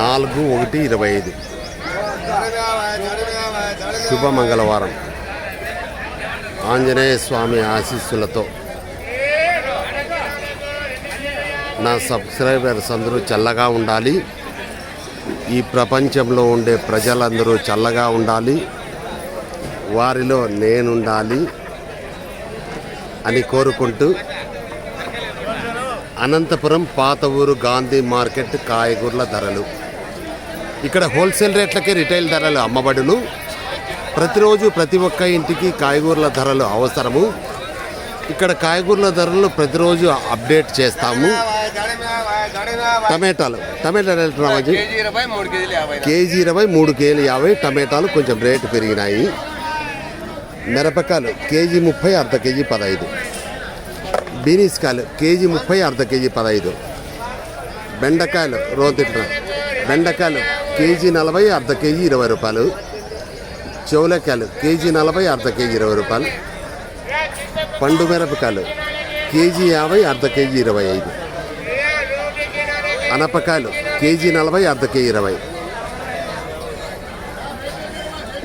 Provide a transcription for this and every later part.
నాలుగు ఒకటి ఇరవై ఐదు. శుభ మంగళవారం ఆంజనేయ స్వామి ఆశీస్సులతో నా సబ్స్క్రైబర్స్ అందరూ చల్లగా ఉండాలి. ఈ ప్రపంచంలో ఉండే ప్రజలందరూ చల్లగా ఉండాలి. వారిలో నేనుండాలి అని కోరుకుంటూ అనంతపురం పాత ఊరు గాంధీ మార్కెట్ కాయగూరల ధరలు. ఇక్కడ హోల్సేల్ రేట్లకే రిటైల్ ధరలు అమ్మబడును. ప్రతిరోజు ప్రతి ఒక్క ఇంటికి కాయగూరల ధరలు అవసరము. ఇక్కడ కాయగూరల ధరలు ప్రతిరోజు అప్డేట్ చేస్తాము. టమాటాలు టమాటాలు కేజీ ఇరవై మూడు కేజీలు యాభై. టమాటాలు కొంచెం రేటు పెరిగినాయి. మిరపకాయలు కేజీ ముప్పై అర్ధ కేజీ పదహైదు. బీనీస్కాయలు కేజీ ముప్పై అర్ధ కేజీ పదహైదు. బెండకాయలు రోతిట్ల బెండకాయలు కేజీ నలభై అర్ధ కేజీ ఇరవై రూపాయలు. చెవులకాయలు కేజీ నలభై అర్ధ కేజీ ఇరవై రూపాయలు. పండు మిరపకాయలు కేజీ యాభై అర్ధ కేజీ ఇరవై ఐదు. అనపకాయలు కేజీ నలభై అర్ధ కేజీ ఇరవై.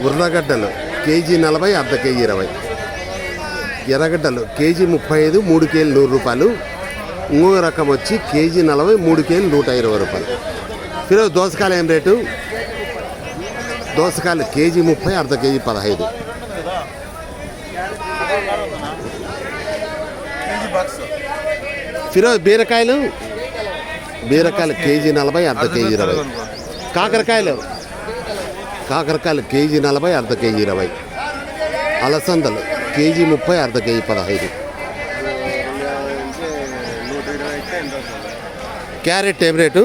ఉర్రగడ్డలు కేజీ నలభై అర్ధ కేజీ ఇరవై. ఎర్రగడ్డలు కేజీ ముప్పై ఐదు మూడు కేజీలు నూరు రూపాయలు. ఇంకొక రకం వచ్చి కేజీ నలభై మూడు కేజీలు నూట ఇరవై రూపాయలు. ఫిరోజ్ దోసకాయలు ఏం రేటు? దోసకాయలు కేజీ ముప్పై అర్ధ కేజీ పదహైదు. ఫిరోజ్ బీరకాయలు? బీరకాయలు కేజీ నలభై అర్ధ కేజీ ఇరవై. కాకరకాయలు? కాకరకాయలు కేజీ నలభై అర్ధ కేజీ ఇరవై. అలసందలు? కేజీ ముప్పై అర్ధ కేజీ పదహైదు. క్యారెట్ ఏం రేటు?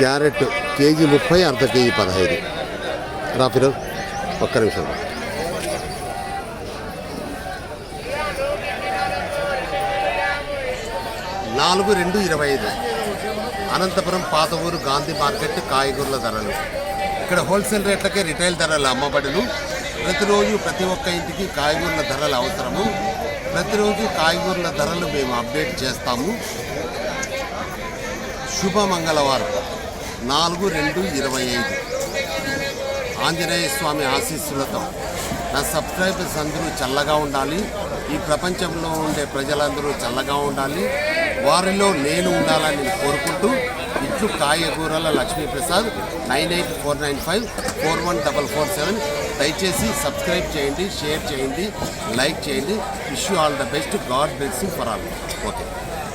క్యారెట్ కేజీ ముప్పై అర్ధ కేజీ పదహైదు. రా ఒక్క నిమిషం నాలుగు రెండు ఇరవై ఐదు. అనంతపురం పాత ఊరు గాంధీ మార్కెట్ కాయగూరల ధరలు. ఇక్కడ హోల్సేల్ రేట్లకే రిటైల్ ధరలు అమ్మబడును ప్రతిరోజు ప్రతి ఒక్క ఇంటికి కాయగూరల ధరలు అవసరము. ప్రతిరోజు కాయగూరల ధరలు మేము అప్డేట్ చేస్తాము. శుభ మంగళవారం. నాలుగు రెండు ఇరవై ఐదు. ఆంజనేయ స్వామి ఆశీస్సులతో నా సబ్స్క్రైబర్స్ అందరూ చల్లగా ఉండాలి. ఈ ప్రపంచంలో ఉండే ప్రజలందరూ చల్లగా ఉండాలి. వారిలో నేను ఉండాలని కోరుకుంటూ చెట్లు కాయగూరల Lakshmiprasad nine eight four nine five four one double four seven. దయచేసి సబ్స్క్రైబ్ చేయండి షేర్ చేయండి లైక్ చేయండి. Wish all the best. God blessing for all. Okay.